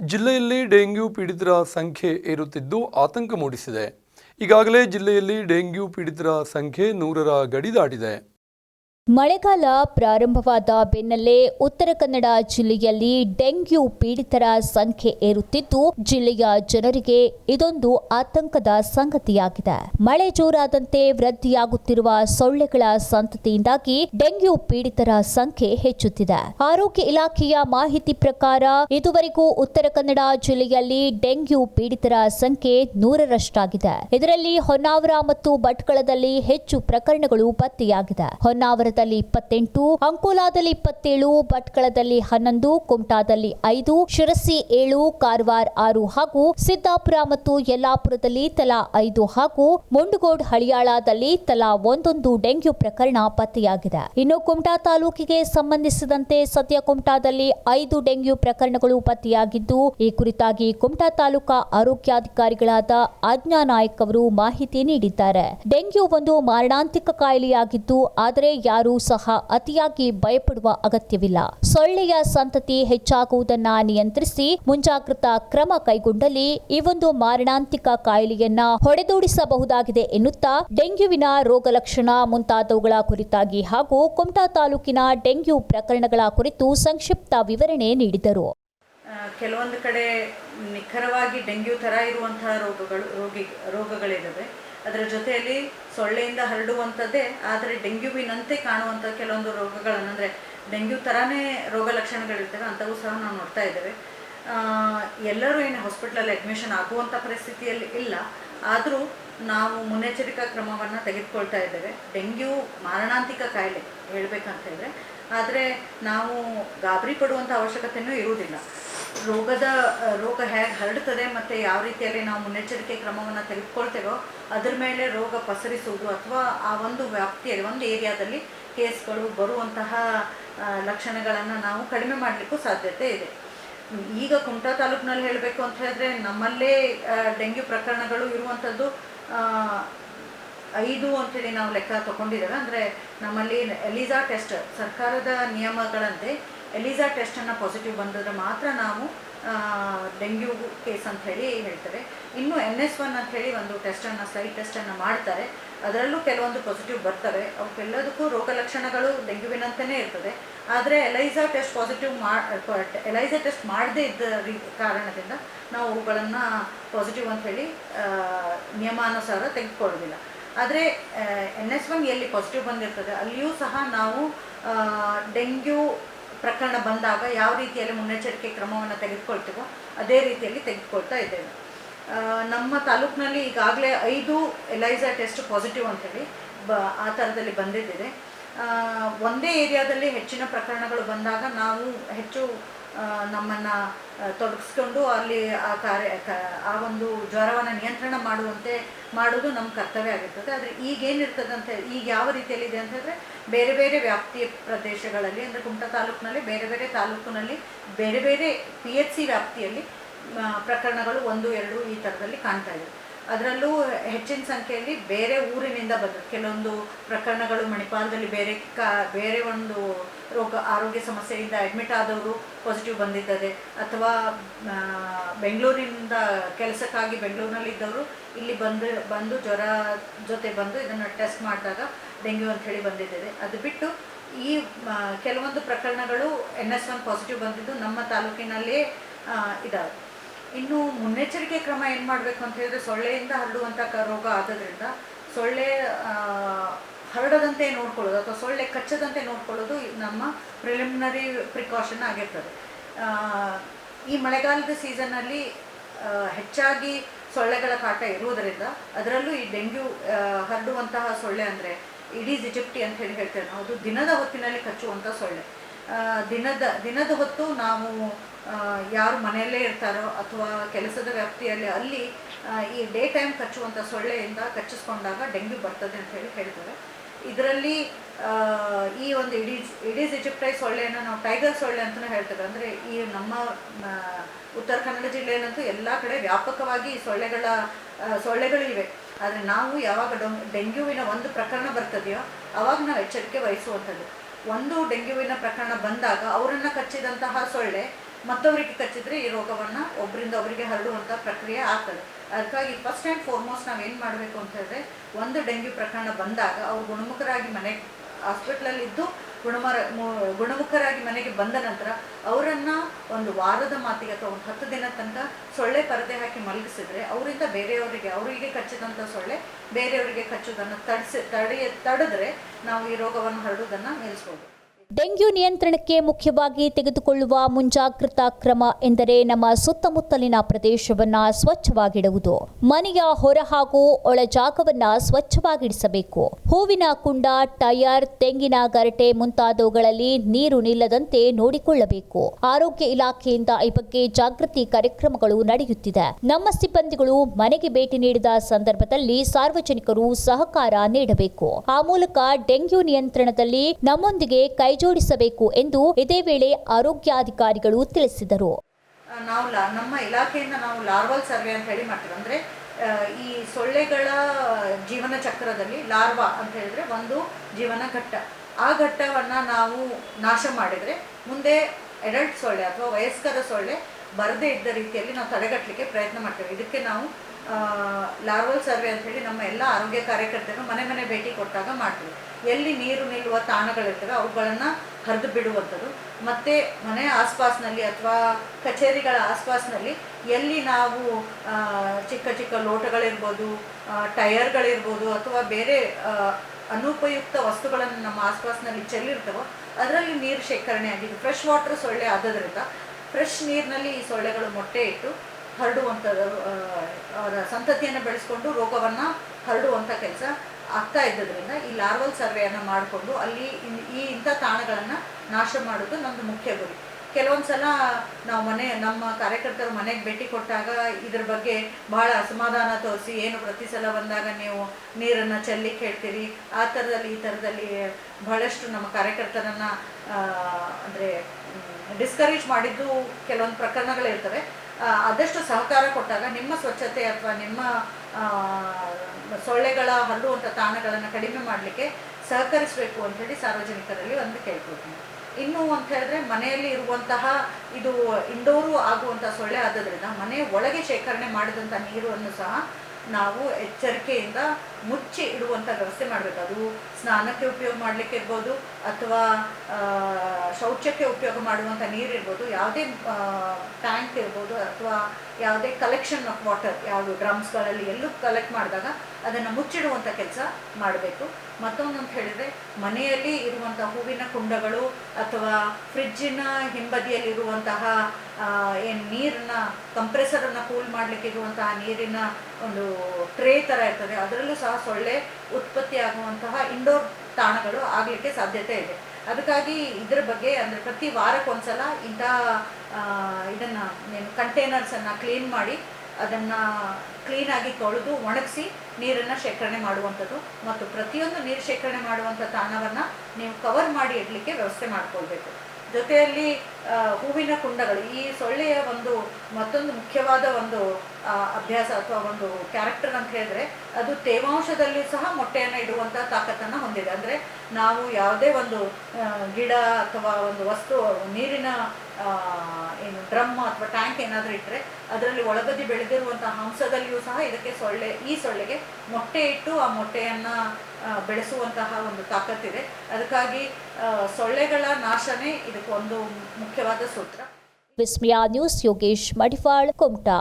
ಜಿಲ್ಲೆಯಲ್ಲಿ ಡೆಂಗ್ಯೂ ಪೀಡಿತರ ಸಂಖ್ಯೆ ಏರುತ್ತಿದ್ದು ಆತಂಕ ಮೂಡಿಸಿದೆ. ಈಗಾಗಲೇ ಜಿಲ್ಲೆಯಲ್ಲಿ ಡೆಂಗ್ಯೂ ಪೀಡಿತರ ಸಂಖ್ಯೆ ನೂರರ ಗಡಿ ದಾಟಿದೆ. ಮಳೆಗಾಲ ಪ್ರಾರಂಭವಾದ ಬೆನ್ನಲ್ಲೇ ಉತ್ತರ ಕನ್ನಡ ಜಿಲ್ಲೆಯಲ್ಲಿ ಡೆಂಗ್ಯೂ ಪೀಡಿತರ ಸಂಖ್ಯೆ ಏರುತ್ತಿದ್ದು, ಜಿಲ್ಲೆಯ ಜನರಿಗೆ ಇದೊಂದು ಆತಂಕದ ಸಂಗತಿಯಾಗಿದೆ. ಮಳೆ ಜೋರಾದಂತೆ ವೃದ್ಧಿಯಾಗುತ್ತಿರುವ ಸೊಳ್ಳೆಗಳ ಸಂತತಿಯಿಂದಾಗಿ ಡೆಂಗ್ಯೂ ಪೀಡಿತರ ಸಂಖ್ಯೆ ಹೆಚ್ಚುತ್ತಿದೆ. ಆರೋಗ್ಯ ಇಲಾಖೆಯ ಮಾಹಿತಿ ಪ್ರಕಾರ, ಇದುವರೆಗೂ ಉತ್ತರ ಕನ್ನಡ ಜಿಲ್ಲೆಯಲ್ಲಿ ಡೆಂಗ್ಯೂ ಪೀಡಿತರ ಸಂಖ್ಯೆ ನೂರರಷ್ಟಾಗಿದೆ. ಇದರಲ್ಲಿ ಹೊನ್ನಾವರ ಮತ್ತು ಭಟ್ಕಳದಲ್ಲಿ ಹೆಚ್ಚು ಪ್ರಕರಣಗಳು ಪತ್ತೆಯಾಗಿದೆ. ಹೊನ್ನಾವರದಲ್ಲಿ ಇಪ್ಪತ್ತೆಂಟು, ಅಂಕೋಲಾದಲ್ಲಿ ಇಪ್ಪತ್ತೇಳು, ಭಟ್ಕಳದಲ್ಲಿ ಹನ್ನೊಂದು, ಕುಮಟಾದಲ್ಲಿ ಐದು, ಶಿರಸಿ ಏಳು, ಕಾರವಾರ ಆರು ಹಾಗೂ ಸಿದ್ದಾಪುರ ಮತ್ತು ಯಲ್ಲಾಪುರದಲ್ಲಿ ತಲಾ ಐದು ಹಾಗೂ ಮುಂಡಗೋಡ್ ಹಳಿಯಾಳದಲ್ಲಿ ತಲಾ ಒಂದೊಂದು ಡೆಂಗ್ಯೂ ಪ್ರಕರಣ ಪತ್ತೆಯಾಗಿದೆ. ಇನ್ನು ಕುಮಟಾ ತಾಲೂಕಿಗೆ ಸಂಬಂಧಿಸಿದಂತೆ ಸದ್ಯ ಕುಮಟಾದಲ್ಲಿ ಐದು ಡೆಂಗ್ಯೂ ಪ್ರಕರಣಗಳು ಪತ್ತೆಯಾಗಿದ್ದು, ಈ ಕುರಿತಾಗಿ ಕುಮಟಾ ತಾಲೂಕಾ ಆರೋಗ್ಯಾಧಿಕಾರಿಗಳಾದ ಆಜ್ಞಾ ನಾಯಕ್ ಅವರು ಮಾಹಿತಿ ನೀಡಿದ್ದಾರೆ. ಡೆಂಗ್ಯೂ ಒಂದು ಮಾರಣಾಂತಿಕ ಕಾಯಿಲೆಯಾಗಿದ್ದು, ಆದರೆ ಯಾರೂ ಸಹ ಅತಿಯಾಗಿ ಭಯಪಡುವ ಅಗತ್ಯವಿಲ್ಲ. ಸೊಳ್ಳೆಯ ಸಂತತಿ ಹೆಚ್ಚಾಗುವುದನ್ನ ನಿಯಂತ್ರಿಸಿ ಮುಂಜಾಗ್ರತಾ ಕ್ರಮ ಕೈಗೊಂಡಲ್ಲಿ ಈ ಒಂದು ಮಾರಣಾಂತಿಕ ಕಾಯಿಲೆಯನ್ನ ಹೊಡೆದೋಡಿಸಬಹುದಾಗಿದೆ ಎನ್ನುತ್ತಾ ಡೆಂಗ್ಯೂವಿನ ರೋಗ ಲಕ್ಷಣ ಮುಂತಾದವುಗಳ ಕುರಿತಾಗಿ ಹಾಗೂ ಕುಮಟಾ ತಾಲೂಕಿನ ಡೆಂಗ್ಯೂ ಪ್ರಕರಣಗಳ ಕುರಿತು ಸಂಕ್ಷಿಪ್ತ ವಿವರಣೆ ನೀಡಿದರು. ಕೆಲವೊಂದು ಕಡೆ ನಿಖರವಾಗಿ ಡೆಂಗ್ಯೂ ಥರ ಇರುವಂತಹ ರೋಗಗಳು, ರೋಗಿ ರೋಗಗಳಿದ್ದಾವೆ ಅದರ ಜೊತೆಯಲ್ಲಿ ಸೊಳ್ಳೆಯಿಂದ ಹರಡುವಂಥದ್ದೇ, ಆದರೆ ಡೆಂಗ್ಯೂವಿನಂತೆ ಕಾಣುವಂಥ ಕೆಲವೊಂದು ರೋಗಗಳನ್ನು, ಅಂದರೆ ಡೆಂಗ್ಯೂ ಥರನೇ ರೋಗ ಲಕ್ಷಣಗಳಿರ್ತವೆ, ಅಂಥವು ಸಹ ನಾವು ನೋಡ್ತಾ ಇದ್ದೇವೆ. ಎಲ್ಲರೂ ಏನು ಹಾಸ್ಪಿಟ್ಲಲ್ಲಿ ಅಡ್ಮಿಷನ್ ಆಗುವಂಥ ಪರಿಸ್ಥಿತಿಯಲ್ಲಿ ಇಲ್ಲ. ಆದರೂ ನಾವು ಮುನ್ನೆಚ್ಚರಿಕಾ ಕ್ರಮವನ್ನು ತೆಗೆದುಕೊಳ್ತಾ ಇದ್ದೇವೆ. ಡೆಂಗ್ಯೂ ಮಾರಣಾಂತಿಕ ಕಾಯಿಲೆ ಹೇಳಬೇಕಂತ ಹೇಳಿದ್ರೆ ಆದರೆ ನಾವು ಗಾಬರಿ ಪಡುವಂಥ ಅವಶ್ಯಕತೆಯೂ ಇರುವುದಿಲ್ಲ. ರೋಗದ ರೋಗ ಹೇಗೆ ಹರಡ್ತದೆ ಮತ್ತು ಯಾವ ರೀತಿಯಲ್ಲಿ ನಾವು ಮುನ್ನೆಚ್ಚರಿಕೆ ಕ್ರಮವನ್ನು ತೆಗೆದುಕೊಳ್ತೇವೋ ಅದ್ರ ಮೇಲೆ ರೋಗ ಪಸರಿಸುವುದು ಅಥವಾ ಆ ಒಂದು ವ್ಯಾಪ್ತಿಯಲ್ಲಿ, ಒಂದು ಏರಿಯಾದಲ್ಲಿ ಕೇಸ್ಗಳು ಬರುವಂತಹ ಲಕ್ಷಣಗಳನ್ನು ನಾವು ಕಡಿಮೆ ಮಾಡಲಿಕ್ಕೂ ಸಾಧ್ಯತೆ ಇದೆ. ಈಗ ಕುಮಟಾ ತಾಲೂಕಿನಲ್ಲಿ ಹೇಳಬೇಕು ಅಂತ ಹೇಳಿದ್ರೆ ನಮ್ಮಲ್ಲೇ ಡೆಂಗ್ಯೂ ಪ್ರಕರಣಗಳು ಇರುವಂಥದ್ದು ಐದು ಅಂತೇಳಿ ನಾವು ಲೆಕ್ಕ ತಗೊಂಡಿದ್ದೇವೆ. ಅಂದರೆ ನಮ್ಮಲ್ಲಿ ಎಲಿಸಾ ಟೆಸ್ಟ್ ಸರ್ಕಾರದ ನಿಯಮಗಳಂತೆ ಎಲಿಸಾ ಟೆಸ್ಟನ್ನು ಪಾಸಿಟಿವ್ ಬಂದಿದ್ರೆ ಮಾತ್ರ ನಾವು ಡೆಂಗ್ಯೂ ಕೇಸ್ ಅಂತ ಹೇಳಿ ಹೇಳ್ತಾರೆ ಇನ್ನು ಎನ್ ಎಸ್ ಒನ್ ಅಂತ ಹೇಳಿ ಒಂದು ಟೆಸ್ಟನ್ನು ಸ್ಲೈಡ್ ಟೆಸ್ಟನ್ನು ಮಾಡ್ತಾರೆ. ಅದರಲ್ಲೂ ಕೆಲವೊಂದು ಪಾಸಿಟಿವ್ ಬರ್ತವೆ. ಅವಕ್ಕೆಲ್ಲದಕ್ಕೂ ರೋಗ ಲಕ್ಷಣಗಳು ಡೆಂಗ್ಯೂವಿನಂತೆಯೇ ಇರ್ತದೆ. ಆದರೆ ELISA test positive ELISA test ಮಾಡದೇ ಇದ್ದ ಕಾರಣದಿಂದ ನಾವು ಅವುಗಳನ್ನು ಪಾಸಿಟಿವ್ ಅಂತ ಹೇಳಿ ನಿಯಮಾನುಸಾರ ತೆಗೆದುಕೊಳ್ಳೋದಿಲ್ಲ ಆದರೆ ಎನ್ ಎಸ್ ಒನ್ ಎಲ್ಲಿ ಪಾಸಿಟಿವ್ ಬಂದಿರ್ತದೆ, ಅಲ್ಲಿಯೂ ಸಹ ನಾವು ಡೆಂಗ್ಯೂ ಪ್ರಕರಣ ಬಂದಾಗ ಯಾವ ರೀತಿಯಲ್ಲಿ ಮುನ್ನೆಚ್ಚರಿಕೆ ಕ್ರಮವನ್ನು ತೆಗೆದುಕೊಳ್ತೀವೋ ಅದೇ ರೀತಿಯಲ್ಲಿ ತೆಗೆದುಕೊಳ್ತಾ ಇದ್ದೇವೆ. ನಮ್ಮ ತಾಲೂಕಿನಲ್ಲಿ ಈಗಾಗಲೇ ಐದು ಎಲೈಸಾ ಟೆಸ್ಟ್ ಪಾಸಿಟಿವ್ ಅಂತೇಳಿ ಬ, ಆ ಥರದಲ್ಲಿ ಬಂದಿದ್ದಿದೆ. ಒಂದೇ ಏರಿಯಾದಲ್ಲಿ ಹೆಚ್ಚಿನ ಪ್ರಕರಣಗಳು ಬಂದಾಗ ನಾವು ಹೆಚ್ಚು ನಮ್ಮನ್ನು ತೊಡಗಿಸ್ಕೊಂಡು ಅಲ್ಲಿ ಆ ಕಾರ್ಯ ಆ ಒಂದು ಜ್ವರವನ್ನು ನಿಯಂತ್ರಣ ಮಾಡುವಂತೆ ಮಾಡೋದು ನಮ್ಮ ಕರ್ತವ್ಯ ಆಗಿರ್ತದೆ. ಆದರೆ ಈಗೇನಿರ್ತದೆ ಅಂತ ಈಗ ಯಾವ ರೀತಿಯಲ್ಲಿ ಇದೆ ಅಂತ ಹೇಳಿದ್ರೆ, ಬೇರೆ ಬೇರೆ ವ್ಯಾಪ್ತಿಯ ಪ್ರದೇಶಗಳಲ್ಲಿ, ಅಂದರೆ ಕುಮಟಾ ತಾಲೂಕಿನಲ್ಲಿ ಬೇರೆ ಬೇರೆ ತಾಲೂಕಿನಲ್ಲಿ ಬೇರೆ ಬೇರೆ ಪಿ ಎಚ್ ಸಿ ವ್ಯಾಪ್ತಿಯಲ್ಲಿ ಪ್ರಕರಣಗಳು ಒಂದು, ಎರಡು ಈ ಥರದಲ್ಲಿ ಕಾಣ್ತಾ ಇದೆ. ಅದರಲ್ಲೂ ಹೆಚ್ಚಿನ ಸಂಖ್ಯೆಯಲ್ಲಿ ಬೇರೆ ಊರಿನಿಂದ ಬಂದ ಕೆಲವೊಂದು ಪ್ರಕರಣಗಳು ಮಣಿಪಾಲದಲ್ಲಿ ಬೇರೆ ಕಾ, ಬೇರೆ ಒಂದು ರೋಗ, ಆರೋಗ್ಯ ಸಮಸ್ಯೆಯಿಂದ ಅಡ್ಮಿಟ್ ಆದವರು ಪಾಸಿಟಿವ್ ಬಂದಿದ್ದಾರೆ. ಅಥವಾ ಬೆಂಗಳೂರಿನಿಂದ ಕೆಲಸಕ್ಕಾಗಿ ಬೆಂಗಳೂರಿನಲ್ಲಿ ಇದ್ದವರು ಇಲ್ಲಿ ಬಂದು ಬಂದು ಜ್ವರ ಜೊತೆ ಬಂದು ಇದನ್ನು ಟೆಸ್ಟ್ ಮಾಡಿದಾಗ ಡೆಂಗ್ಯೂ ಅಂತ ಹೇಳಿ ಬಂದಿದ್ದಾರೆ. ಅದು ಬಿಟ್ಟು ಈ ಕೆಲವೊಂದು ಪ್ರಕರಣಗಳು ಎನ್ ಎಸ್ ಒನ್ ಪಾಸಿಟಿವ್ ಬಂದಿದ್ದು ನಮ್ಮ ತಾಲೂಕಿನಲ್ಲೇ ಇದ್ದಾವೆ ಇನ್ನು ಮುನ್ನೆಚ್ಚರಿಕೆ ಕ್ರಮ ಏನು ಮಾಡಬೇಕು ಅಂತ ಹೇಳಿದ್ರೆ ಸೊಳ್ಳೆಯಿಂದ ಹರಡುವಂಥ ರೋಗ ಆಗೋದ್ರಿಂದ ಸೊಳ್ಳೆ ಹರಡದಂತೆ ನೋಡ್ಕೊಳ್ಳೋದು ಅಥವಾ ಸೊಳ್ಳೆ ಕಚ್ಚದಂತೆ ನೋಡ್ಕೊಳ್ಳೋದು ನಮ್ಮ ಪ್ರಿಲಿಮಿನರಿ ಪ್ರಿಕಾಷನ್ ಆಗಿರ್ತದೆ. ಈ ಮಳೆಗಾಲದ ಸೀಸನ್ನಲ್ಲಿ ಹೆಚ್ಚಾಗಿ ಸೊಳ್ಳೆಗಳ ಕಾಟ ಇರುವುದರಿಂದ ಅದರಲ್ಲೂ ಈ ಡೆಂಗ್ಯೂ ಹರಡುವಂತಹ ಸೊಳ್ಳೆ ಅಂದರೆ ಇಡೀ ಇಜಿಪ್ಟಿ ಅಂತ ಹೇಳಿ ಹೇಳ್ತೇವೆ ನಾವು. ಅದು ದಿನದ ಹೊತ್ತಿನಲ್ಲಿ ಕಚ್ಚುವಂಥ ಸೊಳ್ಳೆ. ದಿನದ ದಿನದ ಹೊತ್ತು ನಾವು ಯಾರು ಮನೆಯಲ್ಲೇ ಇರ್ತಾರೋ ಅಥವಾ ಕೆಲಸದ ವ್ಯಾಪ್ತಿಯಲ್ಲಿ ಅಲ್ಲಿ ಈ ಡೇ ಟೈಮ್ ಕಚ್ಚುವಂಥ ಸೊಳ್ಳೆಯಿಂದ ಕಚ್ಚಿಸ್ಕೊಂಡಾಗ ಡೆಂಗ್ಯೂ ಬರ್ತದೆ ಅಂತ ಹೇಳಿ ಹೇಳ್ತಾರೆ. ಇದರಲ್ಲಿ ಈ ಒಂದು ಇಡೀಸ್ ಇಡೀಸ್ ಇಜಿಪ್ಟೈ ಸೊಳ್ಳೆಯನ್ನು ನಾವು ಟೈಗರ್ ಸೊಳ್ಳೆ ಅಂತಲೂ ಹೇಳ್ತೇವೆ. ಅಂದರೆ ಈ ನಮ್ಮ ಉತ್ತರ ಕನ್ನಡ ಜಿಲ್ಲೆಯಲ್ಲಂತೂ ಎಲ್ಲ ಕಡೆ ವ್ಯಾಪಕವಾಗಿ ಈ ಸೊಳ್ಳೆಗಳ ಸೊಳ್ಳೆಗಳಿವೆ ಆದರೆ ನಾವು ಯಾವಾಗ ಡೆಂಗ್ಯೂವಿನ ಒಂದು ಪ್ರಕರಣ ಬರ್ತದೆಯೋ, ಅವಾಗ ನಾವು ಎಚ್ಚರಿಕೆ ವಹಿಸುವಂಥದ್ದು. ಒಂದು ಡೆಂಗ್ಯೂವಿನ ಪ್ರಕರಣ ಬಂದಾಗ ಅವರನ್ನು ಕಚ್ಚಿದಂತಹ ಸೊಳ್ಳೆ ಮತ್ತೊಬ್ಬರಿಗೆ ಕಚ್ಚಿದ್ರೆ ಈ ರೋಗವನ್ನು ಒಬ್ಬರಿಂದ ಒಬ್ಬರಿಗೆ ಹರಡುವಂಥ ಪ್ರಕ್ರಿಯೆ ಆಗ್ತದೆ. ಅದಕ್ಕಾಗಿ ಫಸ್ಟ್ ಆ್ಯಂಡ್ ಫಾರ್ಮೋಸ್ಟ್ ನಾವು ಏನು ಮಾಡಬೇಕು ಅಂತ ಹೇಳಿದ್ರೆ, ಒಂದು ಡೆಂಗ್ಯೂ ಪ್ರಕರಣ ಬಂದಾಗ ಅವ್ರು ಗುಣಮುಖರಾಗಿ ಮನೆ ಹಾಸ್ಪಿಟ್ಲಲ್ಲಿ ಇದ್ದು ಗುಣಮರ ಗುಣಮುಖರಾಗಿ ಮನೆಗೆ ಬಂದ ನಂತರ ಅವರನ್ನು ಒಂದು ವಾರದ ಮಾತಿಗೆ ಅಥವಾ ಒಂದು ಹತ್ತು ದಿನ ತನಕ ಸೊಳ್ಳೆ ಪರದೆ ಹಾಕಿ ಮಲಗಿಸಿದ್ರೆ ಅವರಿಂದ ಬೇರೆಯವರಿಗೆ, ಅವರಿಗೆ ಕಚ್ಚಿದಂಥ ಸೊಳ್ಳೆ ಬೇರೆಯವರಿಗೆ ಕಚ್ಚುವುದನ್ನು ತಡಿಸಿ, ತಡೆಯ, ತಡೆದ್ರೆ ನಾವು ಈ ರೋಗವನ್ನು ಹರಡೋದನ್ನು ನಿಲ್ಲಿಸ್ಬೋದು ಡೆಂಗ್ಯೂ ನಿಯಂತ್ರಣಕ್ಕೆ ಮುಖ್ಯವಾಗಿ ತೆಗೆದುಕೊಳ್ಳುವ ಮುಂಜಾಗ್ರತಾ ಕ್ರಮ ಎಂದರೆ ನಮ್ಮ ಸುತ್ತಮುತ್ತಲಿನ ಪ್ರದೇಶವನ್ನ ಸ್ವಚ್ಛವಾಗಿಡುವುದು. ಮನೆಯ ಹೊರ ಹಾಗೂ ಒಳ ಜಾಗವನ್ನು ಸ್ವಚ್ಛವಾಗಿಡಿಸಬೇಕು ಹೂವಿನ ಕುಂಡ ಟೈರ್ ತೆಂಗಿನ ಗರಟೆ ಮುಂತಾದವುಗಳಲ್ಲಿ ನೀರು ನಿಲ್ಲದಂತೆ ನೋಡಿಕೊಳ್ಳಬೇಕು. ಆರೋಗ್ಯ ಇಲಾಖೆಯಿಂದ ಈ ಬಗ್ಗೆ ಜಾಗೃತಿ ಕಾರ್ಯಕ್ರಮಗಳು ನಡೆಯುತ್ತಿದೆ. ನಮ್ಮ ಸಿಬ್ಬಂದಿಗಳು ಮನೆಗೆ ಭೇಟಿ ನೀಡಿದ ಸಂದರ್ಭದಲ್ಲಿ ಸಾರ್ವಜನಿಕರು ಸಹಕಾರ ನೀಡಬೇಕು. ಆ ಮೂಲಕ ಡೆಂಗ್ಯೂ ನಿಯಂತ್ರಣದಲ್ಲಿ ನಮ್ಮೊಂದಿಗೆ ಕೈಜೋಡಿಸಬೇಕು ಎಂದು ಇದೇ ವೇಳೆ ಆರೋಗ್ಯಾಧಿಕಾರಿಗಳು ತಿಳಿಸಿದರು. ನಾವು ನಮ್ಮ ಇಲಾಖೆಯಿಂದ ನಾವು ಲಾರ್ವಲ್ ಸರ್ವೆ ಅಂತ ಹೇಳಿ ಮಾಡ್ತೀವಿ. ಅಂದರೆ ಈ ಸೊಳ್ಳೆಗಳ ಜೀವನ ಚಕ್ರದಲ್ಲಿ ಲಾರ್ವಾ ಅಂತ ಹೇಳಿದ್ರೆ ಒಂದು ಜೀವನ ಘಟ್ಟ. ಆ ಘಟ್ಟವನ್ನು ನಾವು ನಾಶ ಮಾಡಿದರೆ ಮುಂದೆ ಅಡಲ್ಟ್ ಸೊಳ್ಳೆ ಅಥವಾ ವಯಸ್ಕರ ಸೊಳ್ಳೆ ಬರದೇ ಇದ್ದ ರೀತಿಯಲ್ಲಿ ನಾವು ತಡೆಗಟ್ಟಲಿಕ್ಕೆ ಪ್ರಯತ್ನ ಮಾಡ್ತೇವೆ. ಇದಕ್ಕೆ ನಾವು ಲಾರ್ವಲ್ ಸರ್ವೆ ಅಂತ ಹೇಳಿ ನಮ್ಮ ಎಲ್ಲ ಆರೋಗ್ಯ ಕಾರ್ಯಕರ್ತರು ಮನೆ ಮನೆ ಭೇಟಿ ಕೊಟ್ಟಾಗ ಮಾಡ್ತೀವಿ. ಎಲ್ಲಿ ನೀರು ನಿಲ್ಲುವ ತಾಣಗಳಿರ್ತವೆ ಅವುಗಳನ್ನು ಹರಿದು ಬಿಡುವಂಥದ್ದು. ಮತ್ತು ಮನೆ ಆಸ್ಪಾಸ್ನಲ್ಲಿ ಅಥವಾ ಕಚೇರಿಗಳ ಆಸ್ಪಾಸ್ನಲ್ಲಿ ಎಲ್ಲಿ ನಾವು ಚಿಕ್ಕ ಚಿಕ್ಕ ಲೋಟಗಳಿರ್ಬೋದು ಟಯರ್ಗಳಿರ್ಬೋದು ಅಥವಾ ಬೇರೆ ಅನುಪಯುಕ್ತ ವಸ್ತುಗಳನ್ನು ನಮ್ಮ ಆಸ್ಪಾಸ್ನಲ್ಲಿ ಚೆಲ್ಲಿರ್ತವೋ ಅದರಲ್ಲಿ ನೀರು ಶೇಖರಣೆ ಆಗಿದೆ ಫ್ರೆಶ್ ವಾಟರ್ ಸೊಳ್ಳೆ ಆದದ್ರಿಂದ ಫ್ರೆಶ್ ನೀರಿನಲ್ಲಿ ಈ ಸೊಳ್ಳೆಗಳು ಮೊಟ್ಟೆ ಇಟ್ಟು ಹರಡುವಂಥದ್ದು ಅವರ ಸಂತತಿಯನ್ನು ಬೆಳೆಸ್ಕೊಂಡು ರೋಗವನ್ನು ಹರಡುವಂಥ ಕೆಲಸ ಆಗ್ತಾ ಇದ್ದದ್ರಿಂದ ಈ ಲಾರ್ವಲ್ ಸರ್ವೆಯನ್ನು ಮಾಡಿಕೊಂಡು ಅಲ್ಲಿ ಈ ಇಂಥ ತಾಣಗಳನ್ನು ನಾಶ ಮಾಡೋದು ನಮ್ಮದು ಮುಖ್ಯ ಗುರಿ. ಕೆಲವೊಂದು ಸಲ ನಾವು ಮನೆ, ನಮ್ಮ ಕಾರ್ಯಕರ್ತರು ಮನೆಗೆ ಭೇಟಿ ಕೊಟ್ಟಾಗ ಇದ್ರ ಬಗ್ಗೆ ಭಾಳ ಅಸಮಾಧಾನ ತೋರಿಸಿ, ಏನು ಪ್ರತಿ ಸಲ ಬಂದಾಗ ನೀವು ನೀರನ್ನು ಚೆಲ್ಲಿಕ್ಕೆ ಹೇಳ್ತೀರಿ, ಆ ಥರದಲ್ಲಿ ಈ ಥರದಲ್ಲಿ ಬಹಳಷ್ಟು ನಮ್ಮ ಕಾರ್ಯಕರ್ತರನ್ನು ಅಂದರೆ ಡಿಸ್ಕರೇಜ್ ಮಾಡಿದ್ದು ಕೆಲವೊಂದು ಪ್ರಕರಣಗಳಿರ್ತವೆ. ಆದಷ್ಟು ಸಹಕಾರ ಕೊಟ್ಟಾಗ ನಿಮ್ಮ ಸ್ವಚ್ಛತೆ ಅಥವಾ ನಿಮ್ಮ ಸೊಳ್ಳೆಗಳ ಹರಡುವಂಥ ತಾಣಗಳನ್ನು ಕಡಿಮೆ ಮಾಡಲಿಕ್ಕೆ ಸಹಕರಿಸಬೇಕು ಅಂತೇಳಿ ಸಾರ್ವಜನಿಕರಲ್ಲಿ ಒಂದು ಕೇಳ್ಕೊಳ್ತೀನಿ. ಇನ್ನು ಅಂತ ಹೇಳಿದ್ರೆ ಮನೆಯಲ್ಲಿ ಇರುವಂತಹ ಇದು, ಇಂಡೋರು ಆಗುವಂತಹ ಸೊಳ್ಳೆ ಆದದ್ರಿಂದ ಮನೆ ಒಳಗೆ ಶೇಖರಣೆ ಮಾಡಿದಂಥ ನೀರನ್ನು ಸಹ ನಾವು ಎಚ್ಚರಿಕೆಯಿಂದ ಮುಚ್ಚಿ ಇಡುವಂಥ ವ್ಯವಸ್ಥೆ ಮಾಡಬೇಕು. ಅದು ಸ್ನಾನಕ್ಕೆ ಉಪಯೋಗ ಮಾಡಲಿಕ್ಕೆ ಇರ್ಬೋದು, ಅಥವಾ ಶೌಚಕ್ಕೆ ಉಪಯೋಗ ಮಾಡುವಂಥ ನೀರಿರ್ಬೋದು ಯಾವುದೇ ಟ್ಯಾಂಕ್ ಇರ್ಬೋದು, ಅಥವಾ ಯಾವುದೇ ಕಲೆಕ್ಷನ್ ಆಫ್ ವಾಟರ್ ಯಾವುದು ಡ್ರಮ್ಸ್ಗಳಲ್ಲಿ ಎಲ್ಲೂ ಕಲೆಕ್ಟ್ ಮಾಡಿದಾಗ ಅದನ್ನು ಮುಚ್ಚಿಡುವಂಥ ಕೆಲಸ ಮಾಡಬೇಕು. ಮತ್ತೊಂದು ಅಂತ ಹೇಳಿದರೆ, ಮನೆಯಲ್ಲಿ ಇರುವಂಥ ಹೂವಿನ ಕುಂಡಗಳು ಅಥವಾ ಫ್ರಿಜ್ಜಿನ ಹಿಂಬದಿಯಲ್ಲಿ ಇರುವಂತಹ ಏನು ನೀರನ್ನ ಕಂಪ್ರೆಸರನ್ನು ಕೂಲ್ ಮಾಡಲಿಕ್ಕೆ ಇರುವಂತಹ ನೀರಿನ ಒಂದು ಟ್ರೇ ಥರ ಇರ್ತದೆ. ಅದರಲ್ಲೂ ಸಹ ಸೊಳ್ಳೆ ಉತ್ಪತ್ತಿ ಆಗುವಂತಹ ಇಂಡೋರ್ ತಾಣಗಳು ಆಗಲಿಕ್ಕೆ ಸಾಧ್ಯತೆ ಇದೆ. ಅದಕ್ಕಾಗಿ ಇದ್ರ ಬಗ್ಗೆ ಅಂದರೆ ಪ್ರತಿ ವಾರಕ್ಕೊಂದ್ಸಲ ಇದನ್ನು ಕಂಟೈನರ್ಸ್ ಕಂಟೈನರ್ಸನ್ನು ಕ್ಲೀನ್ ಮಾಡಿ, ಅದನ್ನು ಕ್ಲೀನಾಗಿ ತೊಳೆದು ಒಣಗಿಸಿ ನೀರನ್ನು ಶೇಖರಣೆ ಮಾಡುವಂಥದ್ದು ಮತ್ತು ಪ್ರತಿಯೊಂದು ನೀರು ಶೇಖರಣೆ ಮಾಡುವಂಥ ತಾಣವನ್ನು ನೀವು ಕವರ್ ಮಾಡಿ ಇಡಲಿಕ್ಕೆ ವ್ಯವಸ್ಥೆ ಮಾಡಿಕೊಳ್ಬೇಕು. ಜೊತೆಯಲ್ಲಿ ಹೂವಿನ ಕುಂಡಗಳು, ಈ ಸೊಳ್ಳೆಯ ಒಂದು ಮತ್ತೊಂದು ಮುಖ್ಯವಾದ ಒಂದು ಅಭ್ಯಾಸ ಅಥವಾ ಒಂದು ಕ್ಯಾರೆಕ್ಟರ್ ಅಂತ ಹೇಳಿದ್ರೆ ಅದು ತೇವಾಂಶದಲ್ಲಿ ಸಹ ಮೊಟ್ಟೆಯನ್ನು ಇಡುವಂಥ ತಾಕತ್ತನ್ನು ಹೊಂದಿದೆ. ಅಂದರೆ ನಾವು ಯಾವುದೇ ಒಂದು ಗಿಡ ಅಥವಾ ಒಂದು ವಸ್ತು, ನೀರಿನ ಏನು ಡ್ರಮ್ ಅಥವಾ ಟ್ಯಾಂಕ್ ಏನಾದರೂ ಇಟ್ಟರೆ ಅದರಲ್ಲಿ ಒಳಗದಿ ಬೆಳೆದಿರುವಂತಹ ಹಂಸದಲ್ಲಿಯೂ ಸಹ ಇದಕ್ಕೆ ಸೊಳ್ಳೆ, ಈ ಸೊಳ್ಳೆಗೆ ಮೊಟ್ಟೆ ಇಟ್ಟು ಆ ಮೊಟ್ಟೆಯನ್ನು ಬೆಳೆಸುವಂತಹ ಒಂದು ತಾಕತ್ತಿದೆ. ಅದಕ್ಕಾಗಿ ಸೊಳ್ಳೆಗಳ ನಾಶನೇ ಇದಕ್ಕೊಂದು ಮುಖ್ಯವಾದ ಸೂತ್ರ. ವಿಸ್ಮಯ ನ್ಯೂಸ್ ಯೋಗೇಶ್ ಮಡಿಫಾಳ್ ಕುಮಟಾ.